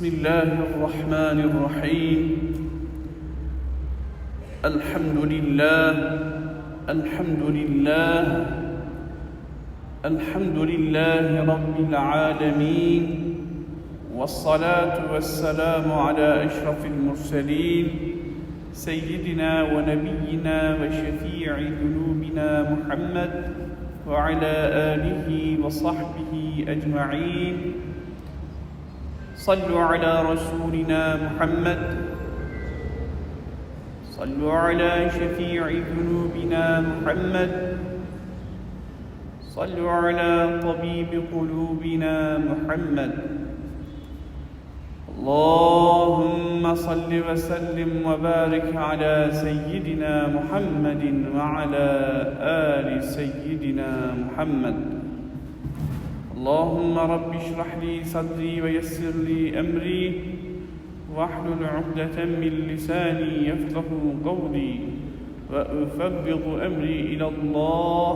بسم الله الرحمن الرحيم. الحمد لله الحمد لله الحمد لله رب العالمين والصلاة والسلام على أشرف المرسلين سيدنا ونبينا وشفيع ذنوبنا محمد وعلى آله وصحبه أجمعين. صلوا على رسولنا محمد. صلوا على شفيع ذنوبنا محمد. صلوا على طبيب قلوبنا محمد. اللهم صل وسلم وبارك على سيدنا محمد وعلى آل سيدنا محمد. اللهم رب اشرح لي صدري ويسر لي أمري واحلل عقدة من لساني يفقه قولي وأفوض أمري إلى الله.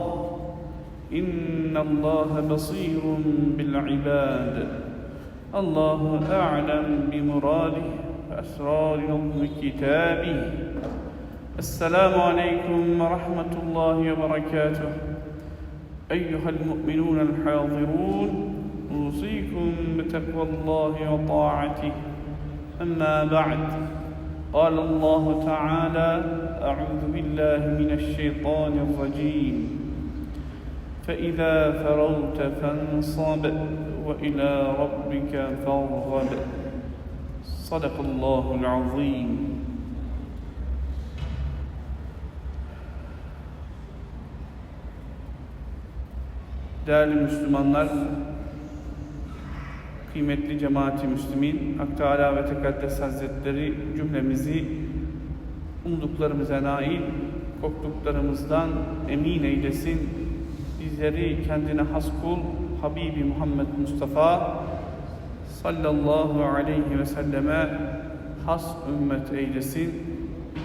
إن الله بصير بالعباد. الله أعلم بمراده وأسرار نظم كتابه. السلام عليكم ورحمة الله وبركاته. أيها المؤمنون الحاضرون أوصيكم بتقوى الله وطاعته. أما بعد قال الله تعالى أعوذ بالله من الشيطان الرجيم. فإذا فرغت فانصب وإلى ربك فارغب. صدق الله العظيم. Değerli Müslümanlar, kıymetli cemaati Müslümin, Hak Teala ve Tekaddes Hazretleri cümlemizi umduklarımıza nail, korktuklarımızdan emin eylesin. Bizleri kendine has kul, Habibi Muhammed Mustafa sallallahu aleyhi ve selleme has ümmet eylesin.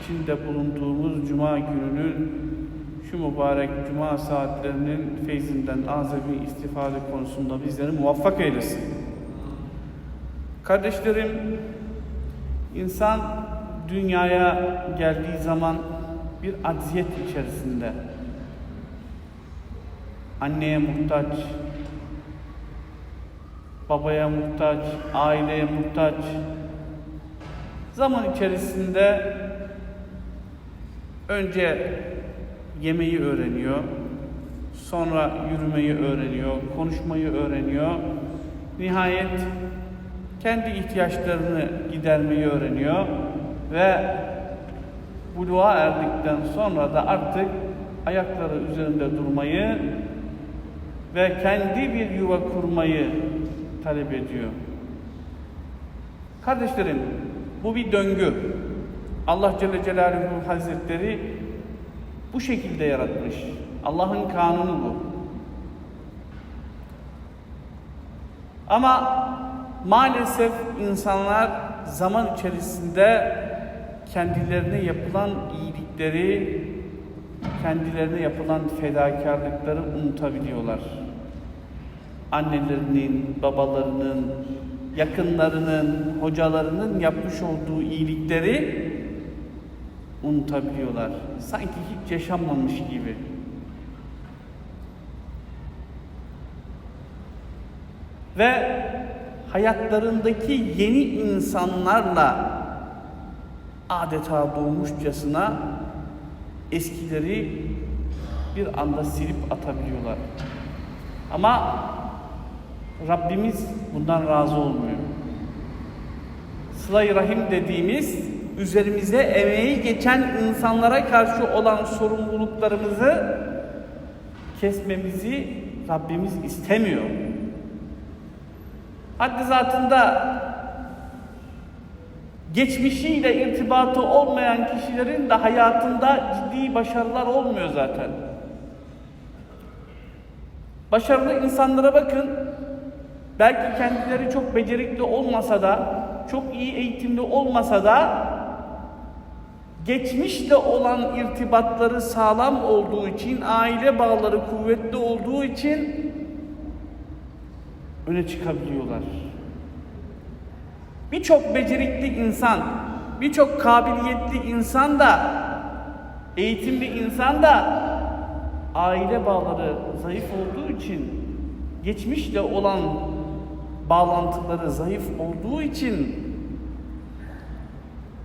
İçinde bulunduğumuz Cuma gününün şu mübarek Cuma saatlerinin feyzinden azami istifade konusunda bizleri muvaffak eylesin. Kardeşlerim, insan dünyaya geldiği zaman bir acziyet içerisinde. Anneye muhtaç, babaya muhtaç, aileye muhtaç. Zaman içerisinde önce yemeği öğreniyor, sonra yürümeyi öğreniyor, konuşmayı öğreniyor. Nihayet kendi ihtiyaçlarını gidermeyi öğreniyor ve buluğa erdikten sonra da artık ayakları üzerinde durmayı ve kendi bir yuva kurmayı talep ediyor. Kardeşlerim, bu bir döngü. Allah Celle Celaluhu Hazretleri bu şekilde yaratmış. Allah'ın kanunu bu. Ama maalesef insanlar zaman içerisinde kendilerine yapılan iyilikleri, kendilerine yapılan fedakarlıkları unutabiliyorlar. Annelerinin, babalarının, yakınlarının, hocalarının yapmış olduğu iyilikleri unutabiliyorlar. Sanki hiç yaşanmamış gibi. Ve hayatlarındaki yeni insanlarla adeta doğmuşçasına eskileri bir anda silip atabiliyorlar. Ama Rabbimiz bundan razı olmuyor. Sıla-i Rahim dediğimiz üzerimize emeği geçen insanlara karşı olan sorumluluklarımızı kesmemizi Rabbimiz istemiyor. Haddi zatında geçmişiyle irtibatı olmayan kişilerin de hayatında ciddi başarılar olmuyor zaten. Başarılı insanlara bakın. Belki kendileri çok becerikli olmasa da, çok iyi eğitimli olmasa da geçmişle olan irtibatları sağlam olduğu için, aile bağları kuvvetli olduğu için öne çıkabiliyorlar. Birçok becerikli insan, birçok kabiliyetli insan da, eğitimli insan da aile bağları zayıf olduğu için, geçmişle olan bağlantıları zayıf olduğu için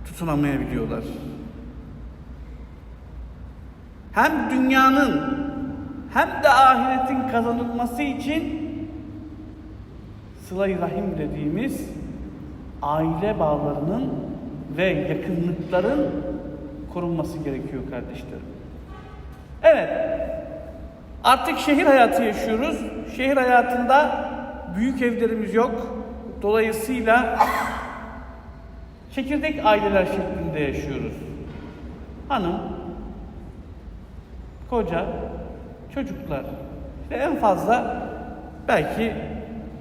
tutunamayabiliyorlar. Hem dünyanın hem de ahiretin kazanılması için sıla-i rahim dediğimiz aile bağlarının ve yakınlıkların korunması gerekiyor kardeşlerim. Evet, artık şehir hayatı yaşıyoruz. Şehir hayatında büyük evlerimiz yok. Dolayısıyla çekirdek aileler şeklinde yaşıyoruz. Hanım, koca, çocuklar ve en fazla belki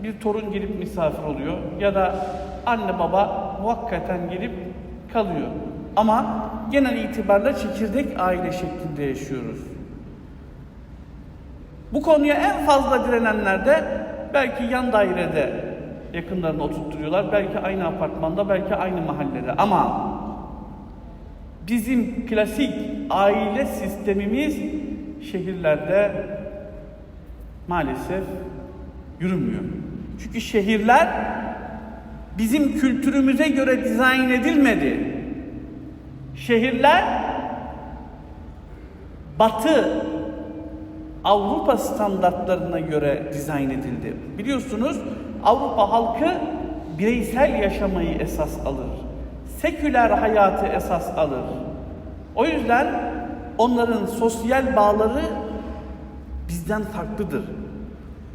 bir torun gelip misafir oluyor ya da anne baba muhakkaten gelip kalıyor. Ama genel itibariyle çekirdek aile şeklinde yaşıyoruz. Bu konuya en fazla direnenler de belki yan dairede yakınlarını oturtturuyorlar. Belki aynı apartmanda, belki aynı mahallede. Ama bizim klasik aile sistemimiz şehirlerde maalesef yürümüyor. Çünkü şehirler bizim kültürümüze göre dizayn edilmedi. Şehirler Batı Avrupa standartlarına göre dizayn edildi. Biliyorsunuz Avrupa halkı bireysel yaşamayı esas alır. Seküler hayatı esas alır. O yüzden onların sosyal bağları bizden farklıdır.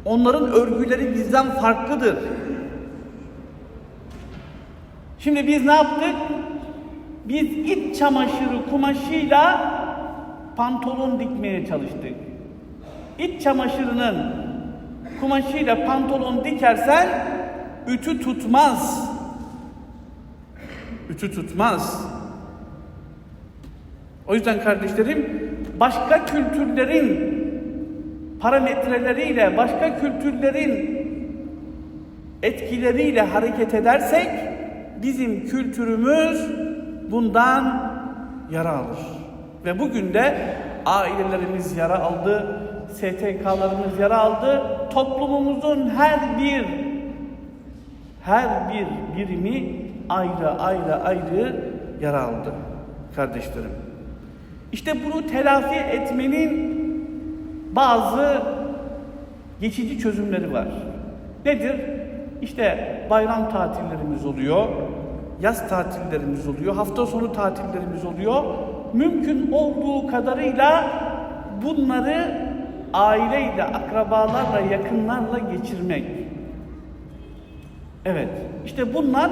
Onların örgüleri bizden farklıdır. Şimdi biz ne yaptık? Biz iç çamaşırı kumaşıyla pantolon dikmeye çalıştık. İç çamaşırının kumaşıyla pantolon dikersen ütü tutmaz. Ütü tutmaz. O yüzden kardeşlerim başka kültürlerin parametreleriyle, başka kültürlerin etkileriyle hareket edersek bizim kültürümüz bundan yara alır. Ve bugün de ailelerimiz yara aldı, STK'larımız yara aldı. Toplumumuzun her bir her bir birimi ayrı ayrı ayrı yara aldı kardeşlerim. İşte bunu telafi etmenin bazı geçici çözümleri var. Nedir? İşte bayram tatillerimiz oluyor, yaz tatillerimiz oluyor, hafta sonu tatillerimiz oluyor. Mümkün olduğu kadarıyla bunları aileyle, akrabalarla, yakınlarla geçirmek. Evet, işte bunlar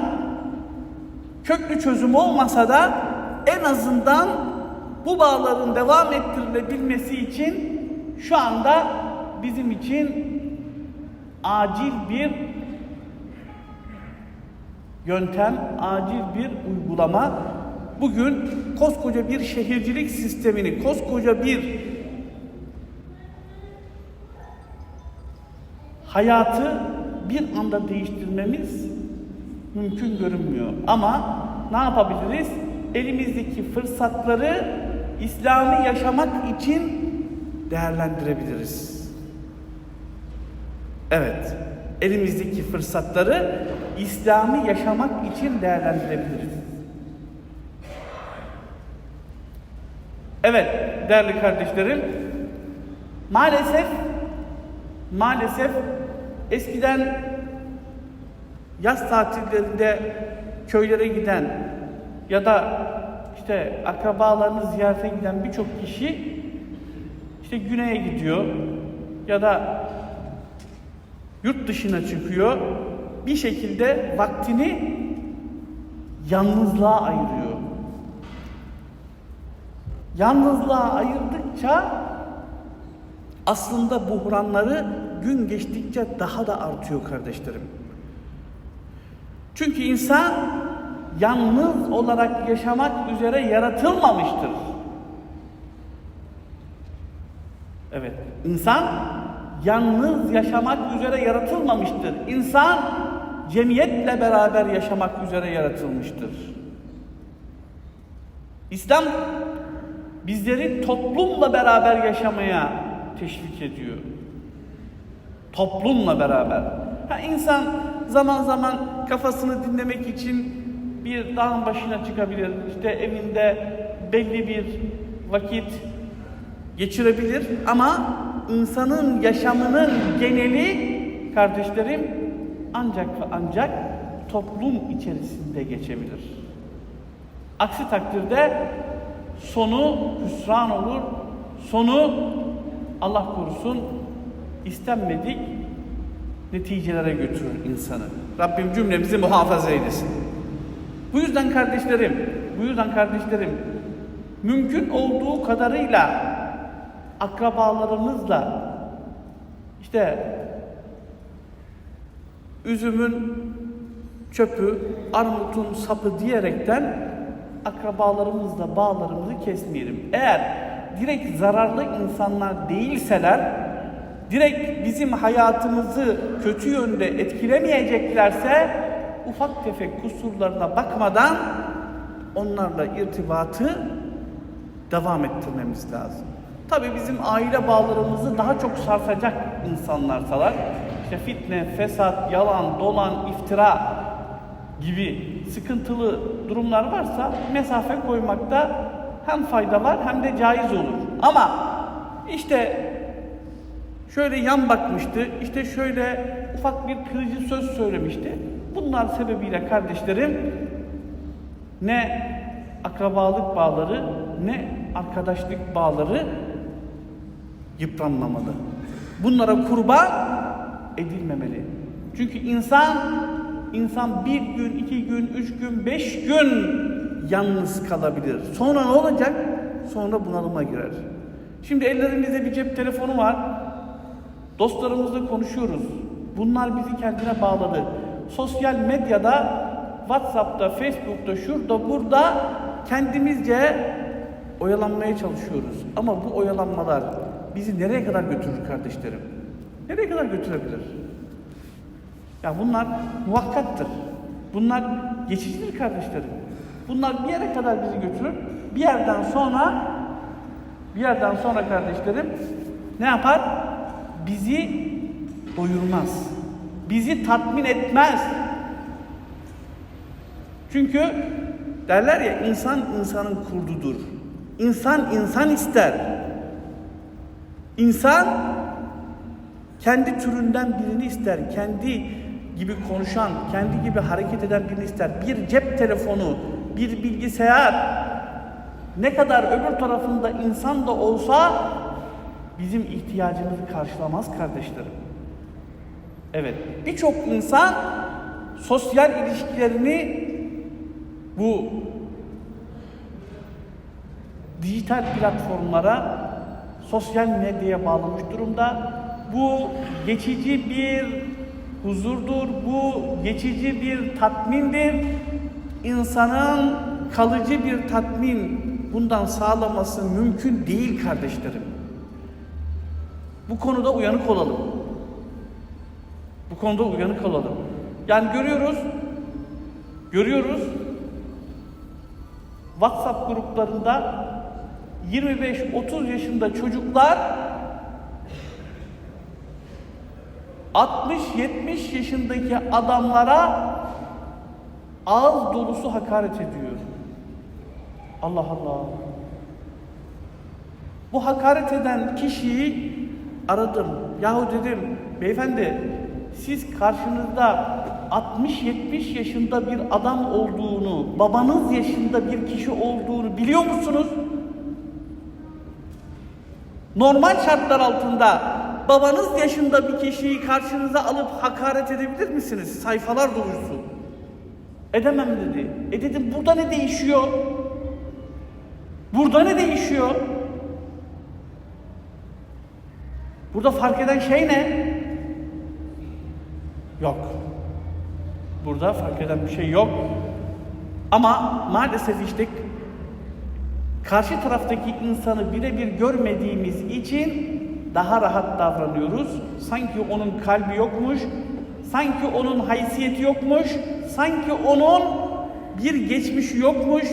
köklü çözüm olmasa da en azından bu bağların devam ettirilebilmesi için şu anda bizim için acil bir yöntem, acil bir uygulama. Bugün koskoca bir şehircilik sistemini, koskoca bir hayatı bir anda değiştirmemiz mümkün görünmüyor. Ama ne yapabiliriz? Elimizdeki fırsatları İslami yaşamak için değerlendirebiliriz. Evet, elimizdeki fırsatları İslami yaşamak için değerlendirebiliriz. Evet, değerli kardeşlerim, maalesef maalesef eskiden yaz tatillerinde köylere giden ya da işte akrabalarını ziyarete giden birçok kişi işte güneye gidiyor ya da yurt dışına çıkıyor. Bir şekilde vaktini yalnızlığa ayırıyor. Yalnızlığa ayırdıkça aslında buhranları gün geçtikçe daha da artıyor kardeşlerim. Çünkü insan yalnız olarak yaşamak üzere yaratılmamıştır. Evet, insan yalnız yaşamak üzere yaratılmamıştır. İnsan cemiyetle beraber yaşamak üzere yaratılmıştır. İslam bizleri toplumla beraber yaşamaya teşvik ediyor. Toplumla beraber. Ha insan zaman zaman kafasını dinlemek için bir dağın başına çıkabilir. İşte evinde belli bir vakit geçirebilir ama insanın yaşamının geneli kardeşlerim ancak ancak toplum içerisinde geçebilir. Aksi takdirde sonu hüsran olur, sonu Allah korusun istenmedik neticelere götürür insanı. Rabbim cümlemizi muhafaza eylesin. Bu yüzden kardeşlerim, bu yüzden kardeşlerim mümkün olduğu kadarıyla akrabalarımızla işte üzümün çöpü, armutun sapı diyerekten akrabalarımızla bağlarımızı kesmeyelim. Eğer direkt zararlı insanlar değilseler, direkt bizim hayatımızı kötü yönde etkilemeyeceklerse ufak tefek kusurlarına bakmadan onlarla irtibatı devam ettirmemiz lazım. Tabii bizim aile bağlarımızı daha çok sarsacak insanlarsalar, işte fitne, fesat, yalan, dolan, iftira gibi sıkıntılı durumlar varsa mesafe koymakta hem fayda var hem de caiz olur. Ama işte şöyle yan bakmıştı, işte şöyle ufak bir kırıcı söz söylemişti. Bunlar sebebiyle kardeşlerim ne akrabalık bağları ne arkadaşlık bağları yıpranmamalı. Bunlara kurban edilmemeli. Çünkü insan insan bir gün, iki gün, üç gün, beş gün yalnız kalabilir. Sonra ne olacak? Sonra bunalıma girer. Şimdi ellerimizde bir cep telefonu var. Dostlarımızla konuşuyoruz. Bunlar bizi kendine bağladı. Sosyal medyada, WhatsApp'ta, Facebook'ta, şurada, burada kendimizce oyalanmaya çalışıyoruz. Ama bu oyalanmalar bizi nereye kadar götürür kardeşlerim? Nereye kadar götürebilir? Ya bunlar muvakkattır. Bunlar geçicidir kardeşlerim. Bunlar bir yere kadar bizi götürür. Bir yerden sonra bir yerden sonra kardeşlerim ne yapar? Bizi doyurmaz. Bizi tatmin etmez. Çünkü derler ya insan insanın kurdudur. İnsan insan ister. İnsan kendi türünden birini ister. Kendi gibi konuşan, kendi gibi hareket eden birini ister. Bir cep telefonu, bir bilgisayar ne kadar öbür tarafında insan da olsa bizim ihtiyacımızı karşılamaz kardeşlerim. Evet, birçok insan sosyal ilişkilerini bu dijital platformlara, sosyal medyaya bağlamış durumda. Bu geçici bir huzurdur, bu geçici bir tatmindir. İnsanın kalıcı bir tatmin bundan sağlaması mümkün değil kardeşlerim. Bu konuda uyanık olalım. Bu konuda uyanık olalım. Yani görüyoruz, görüyoruz WhatsApp gruplarında 25-30 yaşında çocuklar 60-70 yaşındaki adamlara ağız dolusu hakaret ediyor. Allah Allah. Bu hakaret eden kişiyi aradım. Yahu dedim, beyefendi siz karşınızda 60-70 yaşında bir adam olduğunu, babanız yaşında bir kişi olduğunu biliyor musunuz? Normal şartlar altında babanız yaşında bir kişiyi karşınıza alıp hakaret edebilir misiniz? Sayfalar dolusu. Edemem dedi. E dedim burada ne değişiyor? Burada ne değişiyor? Burada fark eden şey ne? Yok. Burada fark eden bir şey yok. Ama maalesef işte karşı taraftaki insanı birebir görmediğimiz için daha rahat davranıyoruz. Sanki onun kalbi yokmuş, sanki onun haysiyeti yokmuş, sanki onun bir geçmişi yokmuş,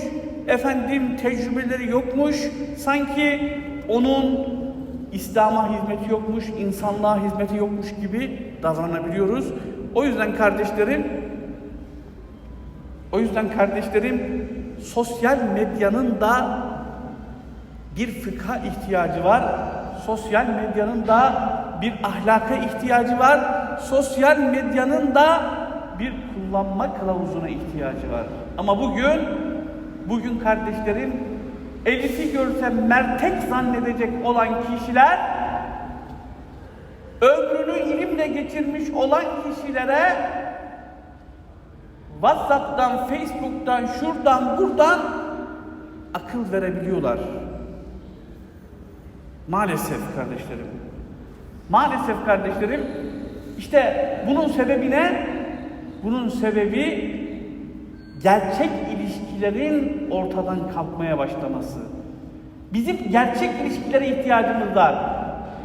efendim tecrübeleri yokmuş, sanki onun İslam'a hizmeti yokmuş, insanlığa hizmeti yokmuş gibi davranabiliyoruz. O yüzden kardeşlerim, o yüzden kardeşlerim sosyal medyanın da bir fıkha ihtiyacı var. Sosyal medyanın da bir ahlaka ihtiyacı var. Sosyal medyanın da bir kullanma kılavuzuna ihtiyacı var. Ama bugün bugün kardeşlerim Elif'i görse mertek zannedecek olan kişiler ömrünü ilimle geçirmiş olan kişilere WhatsApp'tan, Facebook'tan, şuradan, buradan akıl verebiliyorlar. Maalesef kardeşlerim. Maalesef kardeşlerim. İşte bunun sebebi ne? Bunun sebebi gerçek ilişkilerin ortadan kalkmaya başlaması. Bizim gerçek ilişkilere ihtiyacımız var.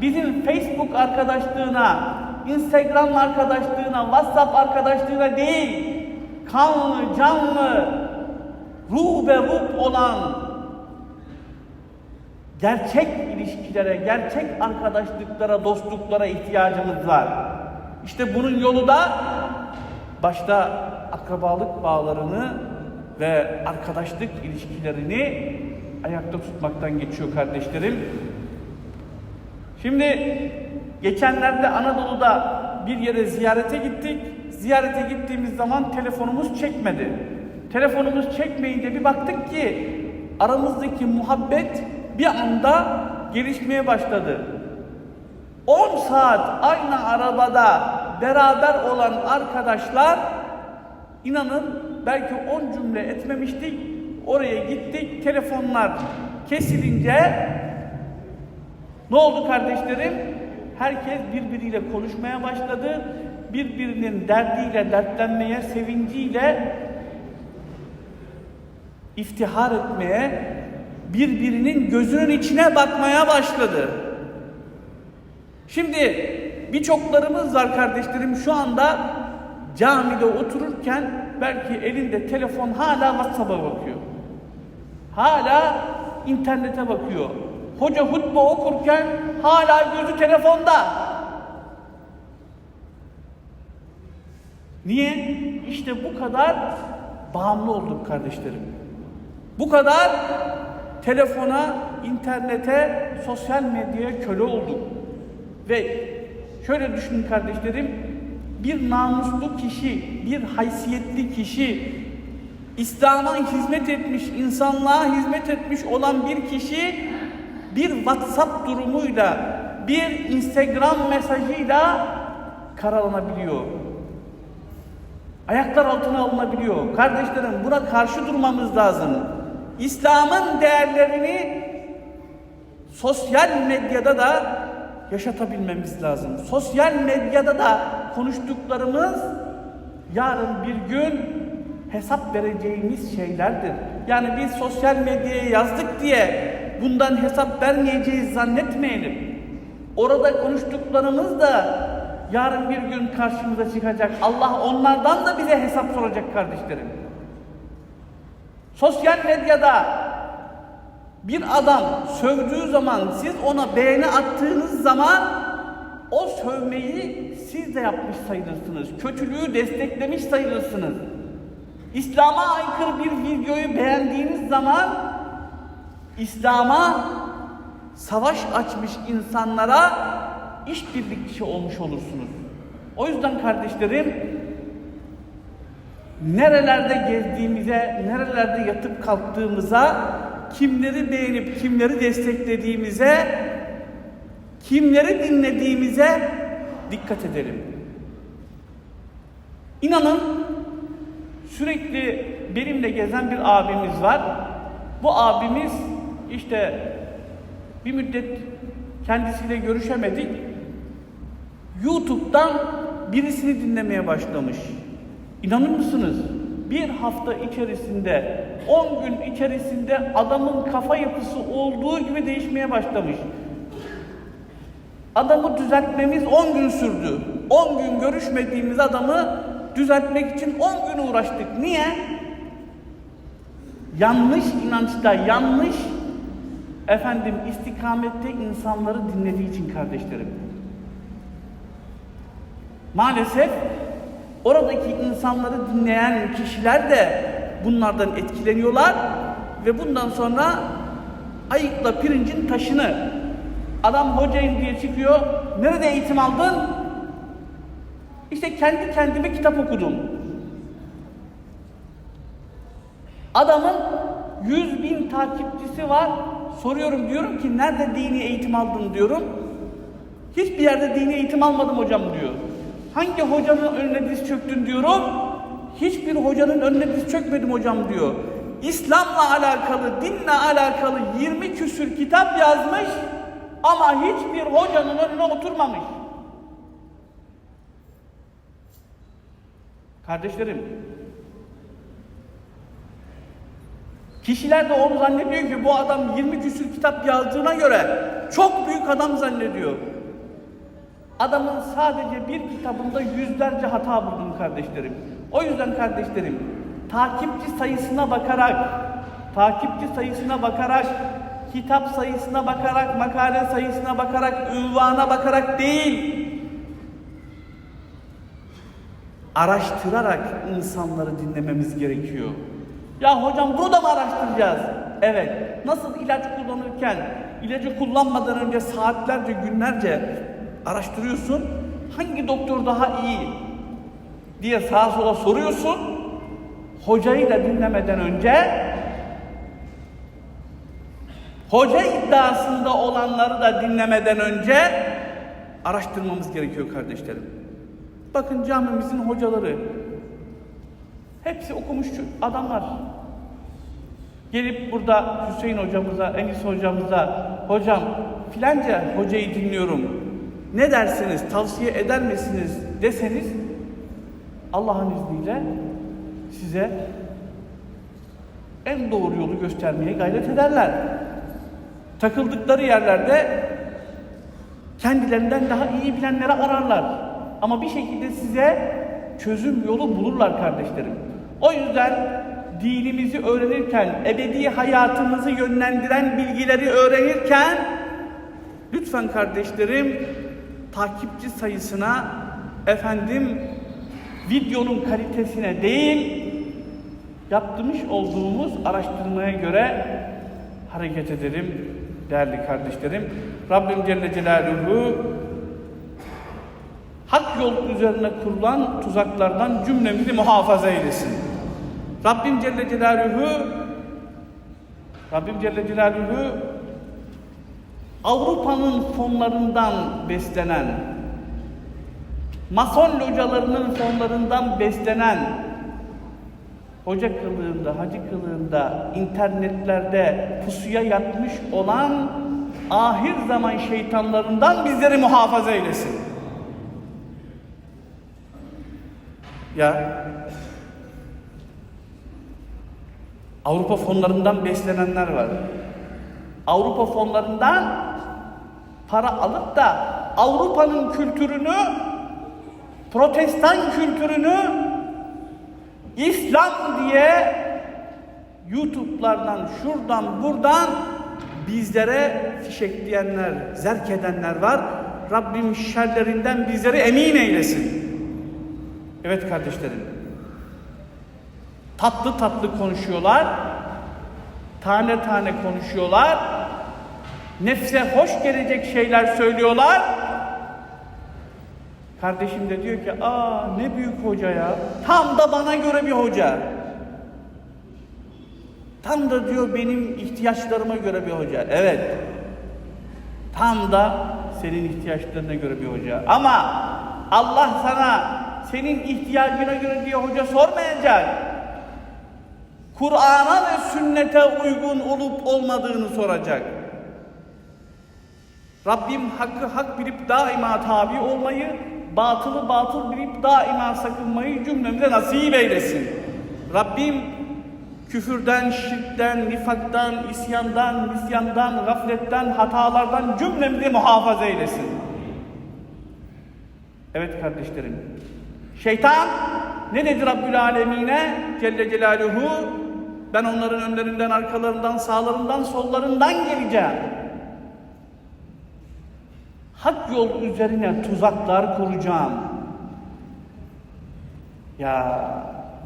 Bizim Facebook arkadaşlığına, Instagram arkadaşlığına, WhatsApp arkadaşlığına değil, kanlı, canlı, ruh ve ruh olan gerçek ilişkilere, gerçek arkadaşlıklara, dostluklara ihtiyacımız var. İşte bunun yolu da başta akrabalık bağlarını ve arkadaşlık ilişkilerini ayakta tutmaktan geçiyor kardeşlerim. Şimdi geçenlerde Anadolu'da bir yere ziyarete gittik. Ziyarete gittiğimiz zaman telefonumuz çekmedi. Telefonumuz çekmeyince bir baktık ki aramızdaki muhabbet bir anda gelişmeye başladı. 10 saat aynı arabada beraber olan arkadaşlar inanın belki 10 cümle etmemiştik. Oraya gittik. Telefonlar kesilince ne oldu kardeşlerim? Herkes birbiriyle konuşmaya başladı. Birbirinin derdiyle dertlenmeye, sevinciyle iftihar etmeye, birbirinin gözünün içine bakmaya başladı. Şimdi birçoklarımız var kardeşlerim şu anda camide otururken belki elinde telefon hala WhatsApp'a bakıyor. Hala internete bakıyor. Hoca hutbe okurken hala gözü telefonda. Niye? İşte bu kadar bağımlı olduk kardeşlerim. Bu kadar telefona, internete, sosyal medyaya köle olduk. Ve şöyle düşünün kardeşlerim, bir namuslu kişi, bir haysiyetli kişi, İslam'a hizmet etmiş, insanlığa hizmet etmiş olan bir kişi bir WhatsApp durumuyla, bir Instagram mesajıyla karalanabiliyor. Ayaklar altına alınabiliyor. Kardeşlerim buna karşı durmamız lazım. İslam'ın değerlerini sosyal medyada da yaşatabilmemiz lazım. Sosyal medyada da konuştuklarımız yarın bir gün hesap vereceğimiz şeylerdir. Yani biz sosyal medyaya yazdık diye bundan hesap vermeyeceğiz zannetmeyelim. Orada konuştuklarımız da yarın bir gün karşımıza çıkacak. Allah onlardan da bize hesap soracak kardeşlerim. Sosyal medyada bir adam sövdüğü zaman siz ona beğeni attığınız zaman o sövmeyi siz de yapmış sayılırsınız. Kötülüğü desteklemiş sayılırsınız. İslam'a aykırı bir videoyu beğendiğiniz zaman İslam'a savaş açmış insanlara işbirlikçi olmuş olursunuz. O yüzden kardeşlerim nerelerde gezdiğimize, nerelerde yatıp kalktığımıza, kimleri beğenip kimleri desteklediğimize, kimleri dinlediğimize dikkat edelim. İnanın sürekli benimle gezen bir abimiz var. Bu abimiz işte bir müddet kendisiyle görüşemedik. YouTube'dan birisini dinlemeye başlamış. İnanır mısınız? Bir hafta içerisinde, 10 gün içerisinde adamın kafa yapısı olduğu gibi değişmeye başlamış. Adamı düzeltmemiz 10 gün sürdü. 10 gün görüşmediğimiz adamı düzeltmek için 10 gün uğraştık. Niye? Yanlış inançta, yanlış efendim istikamette insanları dinlediği için kardeşlerim. Maalesef oradaki insanları dinleyen kişiler de bunlardan etkileniyorlar ve bundan sonra ayıkla pirincin taşını adam hocayım diye çıkıyor. Nerede eğitim aldın? İşte kendi kendime kitap okudum. Adamın 100 bin takipçisi var. Soruyorum diyorum ki nerede dini eğitim aldın diyorum. Hiçbir yerde dini eğitim almadım hocam diyor. Hangi hocanın önüne diz çöktün diyorum. Hiçbir hocanın önüne diz çökmedim hocam diyor. İslam'la alakalı, dinle alakalı 20 küsür kitap yazmış ama hiçbir hocanın önüne oturmamış. Kardeşlerim, kişiler de onu zannediyor ki bu adam 20 küsür kitap yazdığına göre çok büyük adam zannediyor. Adamın sadece bir kitabında yüzlerce hata buldum kardeşlerim. O yüzden kardeşlerim, takipçi sayısına bakarak, takipçi sayısına bakarak, kitap sayısına bakarak, makale sayısına bakarak, ünvana bakarak değil, araştırarak insanları dinlememiz gerekiyor. Ya hocam bunu da mı araştıracağız? Evet. Nasıl ilaç kullanırken ilacı kullanmadan önce saatlerce, günlerce araştırıyorsun. Hangi doktor daha iyi diye sağa sola soruyorsun. Hocayı da dinlemeden önce hoca iddiasında olanları da dinlemeden önce araştırmamız gerekiyor kardeşlerim. Bakın camimizin hocaları hepsi okumuş adamlar. Gelip burada Hüseyin hocamıza, Enis hocamıza, hocam filanca hocayı dinliyorum. Ne dersiniz, tavsiye eder misiniz deseniz Allah'ın izniyle size en doğru yolu göstermeye gayret ederler. Takıldıkları yerlerde kendilerinden daha iyi bilenleri ararlar. Ama bir şekilde size çözüm yolu bulurlar kardeşlerim. O yüzden dinimizi öğrenirken, ebedi hayatımızı yönlendiren bilgileri öğrenirken lütfen kardeşlerim takipçi sayısına efendim videonun kalitesine değil yaptırmış olduğumuz araştırmaya göre hareket edelim değerli kardeşlerim. Rabbim Celle Celaluhu hak yol üzerine kurulan tuzaklardan cümlemizi muhafaza eylesin. Rabbim Celle Celaluhu Rabbim Celle Celaluhu Avrupa'nın fonlarından beslenen Mason localarının fonlarından beslenen hoca kılığında, hacı kılığında, internetlerde pusuya yatmış olan ahir zaman şeytanlarından bizleri muhafaza eylesin. Ya Avrupa fonlarından beslenenler var. Avrupa fonlarından para alıp da Avrupa'nın kültürünü, protestan kültürünü İslam diye YouTube'lardan, şuradan, buradan bizlere fişekleyenler, zerk edenler var. Rabbim şerlerinden bizleri emin eylesin. Evet kardeşlerim. Tatlı tatlı konuşuyorlar. Tane tane konuşuyorlar. Nefse hoş gelecek şeyler söylüyorlar. Kardeşim de diyor ki, aa ne büyük hoca ya. Tam da bana göre bir hoca. Tam da diyor benim ihtiyaçlarıma göre bir hoca. Evet. Tam da senin ihtiyaçlarına göre bir hoca. Ama Allah sana senin ihtiyacına göre diye hoca sormayacak. Kur'an'a ve sünnete uygun olup olmadığını soracak. Rabbim hakkı hak bilip daima tabi olmayı, batılı batıl bilip daima sakınmayı cümlemize nasip eylesin. Rabbim küfürden, şirkten, nifaktan, isyandan, nisyandan, gafletten, hatalardan cümlemizi muhafaza eylesin. Evet kardeşlerim. Şeytan ne dedi Rabbül Alemine Celle Celaluhu? Ben onların önlerinden, arkalarından, sağlarından, sollarından geleceğim Hak yol üzerine tuzaklar kuracağım. Ya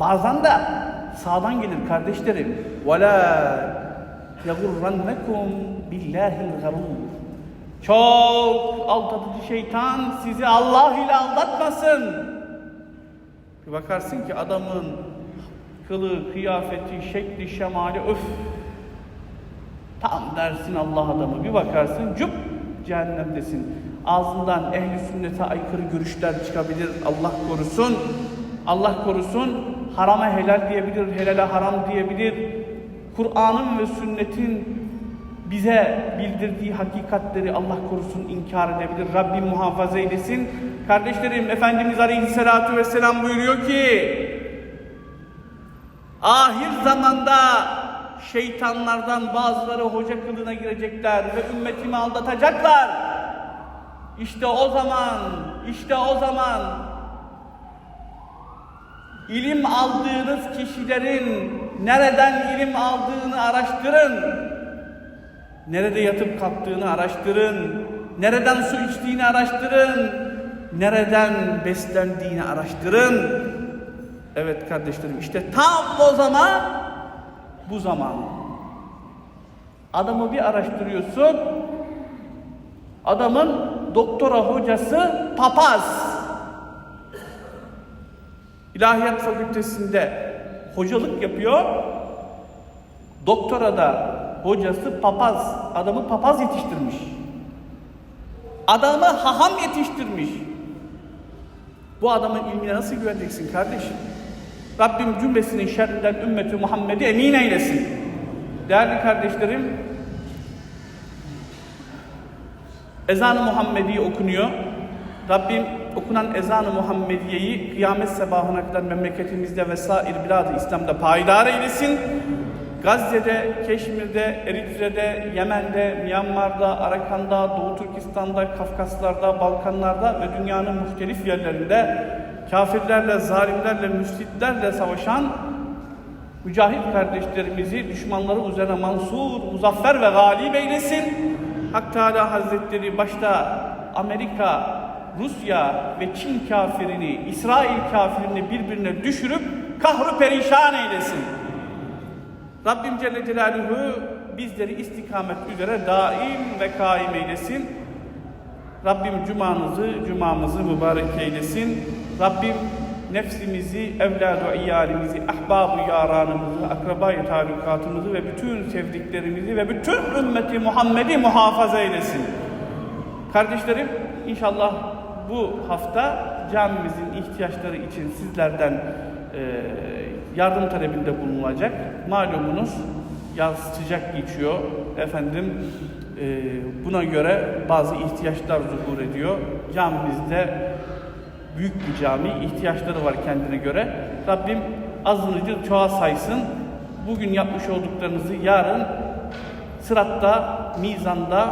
bazen de sağdan gelir kardeşlerim. وَلَا يَغُرَّنَّكُمْ بِاللّٰهِ الْغَرُورِ Çok aldatıcı şeytan sizi Allah ile aldatmasın. Bir bakarsın ki adamın kılı, kıyafeti, şekli, şemali öf. Tam dersin Allah adamı. Bir bakarsın cüp cehennemdesin. Ağzından ehli sünnete aykırı görüşler çıkabilir. Allah korusun. Allah korusun. Harama helal diyebilir, helale haram diyebilir. Kur'an'ın ve sünnetin bize bildirdiği hakikatleri Allah korusun inkar edebilir. Rabbim muhafaza eylesin. Kardeşlerim Efendimiz Aleyhisselatü Vesselam buyuruyor ki ahir zamanda şeytanlardan bazıları hoca kılığına girecekler ve ümmetimi aldatacaklar. İşte o zaman, işte o zaman ilim aldığınız kişilerin nereden ilim aldığını araştırın. Nerede yatıp kalktığını araştırın. Nereden su içtiğini araştırın. Nereden beslendiğini araştırın. Evet kardeşlerim işte tam o zaman bu zaman. Adamı bir araştırıyorsun. Adamın doktora hocası papaz. İlahiyat fakültesinde hocalık yapıyor. Doktora da hocası papaz. Adamı papaz yetiştirmiş. Adamı haham yetiştirmiş. Bu adamın ilmine nasıl güveneceksin kardeşim? Rabbim cümlesinin şerrinden ümmeti Muhammed'i emin eylesin. Değerli kardeşlerim, ezan-ı Muhammedi okunuyor. Rabbim okunan ezan-ı Muhammediye'yi kıyamet sabahına kadar memleketimizde vesair bilad-ı İslam'da payidar eylesin. Gazze'de, Keşmir'de, Eritre'de, Yemen'de, Myanmar'da, Arakan'da, Doğu Türkistan'da, Kafkaslar'da, Balkanlar'da ve dünyanın muhtelif yerlerinde kafirlerle, zalimlerle, müsritlerle savaşan mücahit kardeşlerimizi düşmanları üzerine mansur, muzaffer ve galip eylesin. Hak Teala Hazretleri başta Amerika, Rusya ve Çin kafirini, İsrail kafirini birbirine düşürüp kahru perişan eylesin. Rabbim Celle Celaluhu bizleri istikamet üzere daim ve kaim eylesin. Rabbim cumanızı, cumamızı mübarek eylesin. Rabbim nefsimizi, evladı iyalimizi, ahbabı yaranımızı, akrabayı talukatımızı ve bütün sevdiklerimizi ve bütün ümmeti Muhammed'i muhafaza eylesin. Kardeşlerim inşallah bu hafta camimizin ihtiyaçları için sizlerden e, yardım talebinde bulunulacak. Malumunuz yaz sıcak geçiyor. Efendim e, buna göre bazı ihtiyaçlar zuhur ediyor. Camimizde büyük bir cami, ihtiyaçları var kendine göre. Rabbim azınlıcı çoğa saysın. Bugün yapmış olduklarınızı yarın sıratta, mizanda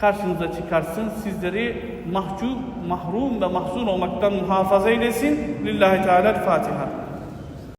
karşınıza çıkarsın. Sizleri mahcup, mahrum ve mahzun olmaktan muhafaza eylesin. Lillahi Teala Fatiha.